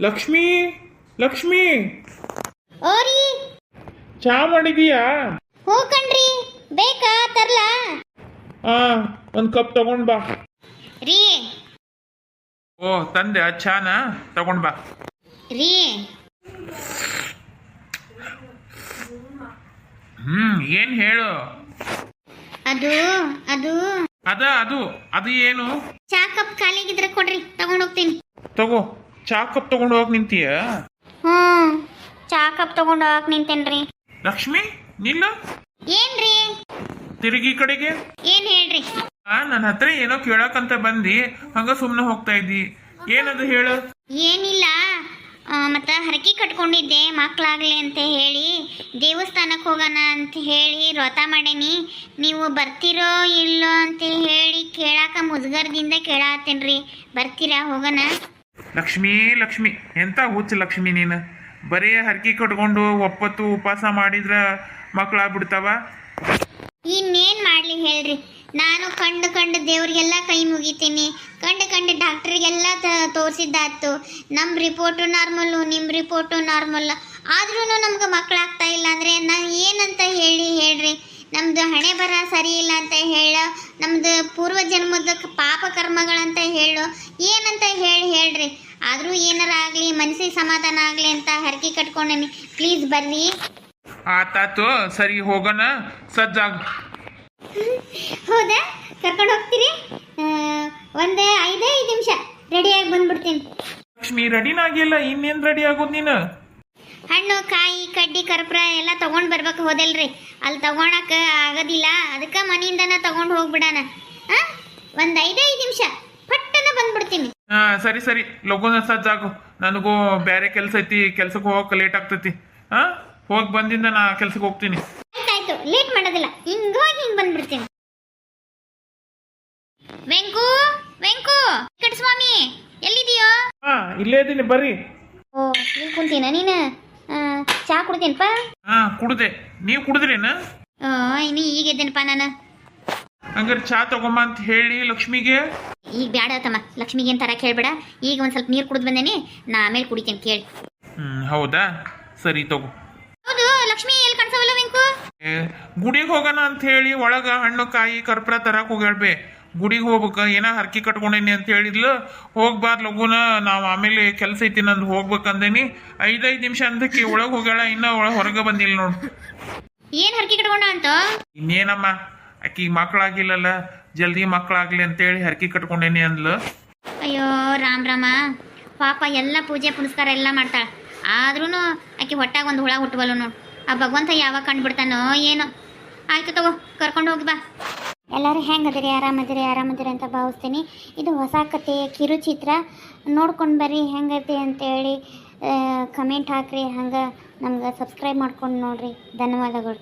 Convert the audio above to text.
ಲಕ್ಷ್ಮಿ ಲಕ್ಷ್ಮಿ. ಓರಿ. ಚಾ ಮಾಡಿದೀಯಾ? ಹೋ ಕಣ್ರಿ ಬೇಕಾ ತರ್ಲಾ? ಆ ಒಂದು ಕಪ್ ತಗೊಂಡ್ ಬಾ. ರೀ. ಓ ತಂದೆ ಆ ಚಾನ? ತಗೊಂಡ್ ಬಾ. ರೀ. ಹ್ಮ್ ಏನ್ ಹೇಳು? ಅದು ಅದು. ಅದ ಅದು ಅದು ಏನು? ಚಾ ಕಪ್ ಖಾಲಿಗಿದ್ರೆ ಕೊಡ್ರಿ ತಗೊಂಡ್ ಹೋಗ್ತೀನಿ. ತಗೋ. ಚಾ ಕಪ್ ತಗೊಂಡು ಹೋಗಿ ನಿಂತೀಯ? ಹ್ಞೂ ಚಾ ಕಪ್ ತಗೊಂಡು ಹೋಗಕ್ ನಿಂತೇನ್ರಿ. ಲಕ್ಷ್ಮಿ ನಿಲ್ಲ ಏನ್ರಿ? ತಿರುಗಿ ಕಡೆಗೆ. ಏನ್ ಹೇಳ್ರಿ? ಆ ನನ್ನ ಹತ್ರ ಏನೋ ಕೇಳಕ್ಕಂತ ಬಂದಿ. ಹಂಗ ಸುಮ್ಮನೆ ಹೋಗ್ತಾ ಇದ್ದಿ. ಏನದು ಹೇಳು? ಏನಿಲ್ಲ. ಆ, ಮತ್ತ ಹರಕೆ ಕಟ್ಕೊಂಡಿದ್ದೆ ಮಕ್ಕಳಾಗ್ಲಿ ಅಂತ ಹೇಳಿ. ದೇವಸ್ಥಾನಕ್ಕೆ ಹೋಗೋಣ ಅಂತ ಹೇಳಿ ವ್ರತ ಮಾಡೇನಿ. ನೀವು ಬರ್ತೀರೋ ಇಲ್ಲೋ ಅಂತ ಹೇಳಿ ಕೇಳಾಕ ಮುಜುಗರದಿಂದ ಕೇಳಾತೇನ್ರಿ. ಬರ್ತೀರಾ ಹೋಗೋಣ? ಲಕ್ಷ್ಮಿ ಲಕ್ಷ್ಮಿ, ಎಂತ ಹುಚ್ಚ ಲಕ್ಷ್ಮಿ ನೀನು? ಬರೀ ಹರಕೆ ಕಟ್ಕೊಂಡು ಒಪ್ಪತ್ತು ಉಪವಾಸ ಮಾಡಿದ್ರ ಮಕ್ಕಳಾಗ್ಬಿಡ್ತಾವ? ಇನ್ನೇನ್ ಮಾಡ್ಲಿ ಹೇಳ್ರಿ. ನಾನು ಕಂಡು ಕಂಡು ದೇವ್ರಿಗೆಲ್ಲ ಕೈ ಮುಗಿತೀನಿ. ಕಂಡು ಕಂಡು ಡಾಕ್ಟ್ರಿಗೆಲ್ಲ ತೋರಿಸಿದ್ದಾಯ್ತು. ನಮ್ಮ ರಿಪೋರ್ಟು ನಾರ್ಮಲ್ಲು ನಿಮ್ಮ ರಿಪೋರ್ಟು ನಾರ್ಮಲ್ ಆದ್ರೂ ನಮ್ಗೆ ಮಕ್ಕಳಾಗ್ತಾ ಇಲ್ಲ ಅಂದರೆ ನಾನು ಏನಂತ ಹೇಳಿ ಹೇಳ್ರಿ? ನಮ್ದು ಹಣೆ ಬರ ಸರಿ ಇಲ್ಲ ಅಂತ ಹೇಳು ನಮ್ದು ಪೂರ್ವ ಜನ್ಮದ ಪಾಪ ಕರ್ಮಗಳಂತ ಹೇಳು ಏನಂತ ಹೇಳಿ ಹೇಳ್ರಿ. ಆದರೂ ಏನಾರ ಆಗಲಿ ಮನಸ್ಸಿಗೆ ಸಮಾಧಾನ ಆಗಲಿ ಅಂತ ಹರಕೆ ಕಟ್ಕೊಂಡೇನಿ. ಪ್ಲೀಸ್ ಬರ್ರಿ. ಆತಾತು ಸರಿ ಹೋಗೋಣ ಸಜ್ಜಾಗ. ಹೌದಾ? ಕರ್ಕೊಂಡು ಹೋಗ್ತೀರಿ? ಒಂದು ಐದೇ ಐದು ನಿಮಿಷ. ರೆಡಿಯಾಗಿ ಬಂದ್ಬಿಡ್ತೀನಿ. ಲಕ್ಷ್ಮಿ ರೆಡಿನಾಗಿಲ್ಲ ಇನ್ನೇನ್ ರೆಡಿ ಆಗೋದು ನೀನು? ಹಣ್ಣು ಕಾಯಿ ಕಡ್ಡಿ ಕರ್ಪೂರ ಎಲ್ಲ ತಗೊಂಡು ಬರ್ಬೇಕು ಹೋದಲ್ರಿ. ಅಲ್ಲಿ ತಗೊಳಕ್ಕೆ ಆಗೋದಿಲ್ಲ. ಅದಕ್ಕೆ ಮನೆಯಿಂದನ ತಗೊಂಡು ಹೋಗ್ಬಿಡಣ. ಹಾಂ ಒಂದು ಐದೈದು ಐದು ನಿಮಿಷ. ಪಟ್ಟನ ಬಂದ್ಬಿಡ್ತೀನಿ. ಹಾ ಸರಿ ಸರಿ. ಲಗುನ ಸಜ್ಜಾಗು ನನಗೂ ಬೇರೆ ಕೆಲಸ ಐತಿ. ಕೆಲ್ಸಕ್ಕೆ ಹೋಗಕ್ಕೆ ಲೇಟ್ ಆಗ್ತೈತಿ. ಹಾ ಹೋಗಿ ಬಂದಿಂದ ನಾ ಕೆಲ್ಸಕ್ಕೆ ಹೋಗ್ತೀನಿ. ಆಯ್ತಾಯ್ತು. ಲೇಟ್ ಮಾಡೋದಿಲ್ಲ. ಹಿಂಗ ಹೋಗಿ ಹಿಂಗ್ ಬಂದ್ಬಿಡ್ತೀನಿ. ವೆಂಕು ವೆಂಕು. ಕಟ್ ಸ್ವಾಮಿ ಎಲ್ಲಿದೆಯೋ ಹಾ ಇಲ್ಲೇ ಇದೀನಿ ಬರ್ರಿ. ಓ ಇಲ್ಲಿ ಕುಂತೀನ ನೀನು? ಚಾ ಕುಡ್ದೇನಪ್ಪ ಹಾ ಕುಡ್ದೆ. ನೀವು ಕುಡಿದ್ರೇನ? ಇನ್ನು ಈಗ ಇದ್ದೇನಪ್ಪ ನಾನು? ಹಂಗಾರೆ ಚಾ ತಗೊಂಬ ಅಂತ ಹೇಳಿ ಲಕ್ಷ್ಮಿಗೆ? ಈಗ ಬ್ಯಾಡ ತಮ್ಮ ಲಕ್ಷ್ಮಿಗೆ ಏನು ತರ ಕೇಳ್ಬೇಡ ಈಗ ಒಂದು ಸ್ವಲ್ಪ ನೀರು ಕುಡಿದ್ ಬಂದೇನಿ ನಾ ಆಮೇಲೆ ಕುಡಿತೇನೆ ಕೇಳಿ. ಹ್ಮ್ ಹೌದಾ? ಸರಿ ತಗೋ. ಗುಡಿಗೆ ಹೋಗೋಣ ಅಂತ ಹೇಳಿ ಒಳಗ ಹಣ್ಣು ಕಾಯಿ ಕರ್ಪೂರ ತರಕ್ ಹೋಗ್ಯಾಳ್ಬೆ. ಗುಡಿಗೆ ಹೋಗ್ಬೇಕ ಏನ ಹರಕೆ ಕಟ್ಕೊಂಡೇನಿ ಅಂತ ಹೇಳಿದ್ಲು. ಹೋಗ್ಬಾರ್ದು ಲಗುನ ನಾವ್ ಆಮೇಲೆ ಕೆಲ್ಸ ಐತಿ ನಂದು ಹೋಗ್ಬೇಕಂದೇನಿ ಐದೈದು ನಿಮಿಷ ಅಂದಕ್ಕೆ ಒಳಗ್ ಹೋಗ್ಯಾಳ ಇನ್ನ ಒಳಗ್ ಹೊರಗೆ ಬಂದಿಲ್ಲ ನೋಡು. ಏನು ಹರಕೆ ಕಟ್ಕೊಂಡ ಅಂತ? ಇನ್ನೇನಮ್ಮ ಆಕಿ ಮಕ್ಕಳಾಗಿಲ್ಲಲ್ಲ ಜಲ್ದಿ ಮಕ್ಕಳಾಗ್ಲಿ ಅಂತೇಳಿ ಹರಕೆ ಕಟ್ಕೊಂಡೇನಿ ಅಂದ್ಲು. ಅಯ್ಯೋ ರಾಮ್ ರಾಮ. ಪಾಪ ಎಲ್ಲ ಪೂಜೆ ಪುನಸ್ಕಾರ ಎಲ್ಲ ಮಾಡ್ತಾಳ. ಆದ್ರೂ ಆಕೆ ಹೊಟ್ಟಾಗ ಒಂದು ಹುಳ ಹುಟ್ಟುವಲ್ಲ ನೋಡು. ಆ ಭಗವಂತ ಯಾವಾಗ ಕಂಡುಬಿಡ್ತಾನೋ ಏನೋ. ಆಯ್ತು ತಗೋ, ಕರ್ಕೊಂಡು ಹೋಗಿ ಬಾ. ಎಲ್ಲರೂ ಹೆಂಗದಿರಿ, ಆರಾಮದಿರಿ ಆರಾಮದಿರಿ ಅಂತ ಭಾವಿಸ್ತೀನಿ. ಇದು ಹೊಸ ಕತೆ, ಕಿರುಚಿತ್ರ. ನೋಡ್ಕೊಂಡು ಬರ್ರಿ, ಹೆಂಗೈತಿ ಅಂತೇಳಿ ಕಮೆಂಟ್ ಹಾಕ್ರಿ. ಹಂಗೆ ನಮ್ಗೆ ಸಬ್ಸ್ಕ್ರೈಬ್ ಮಾಡ್ಕೊಂಡು ನೋಡ್ರಿ. ಧನ್ಯವಾದಗಳು.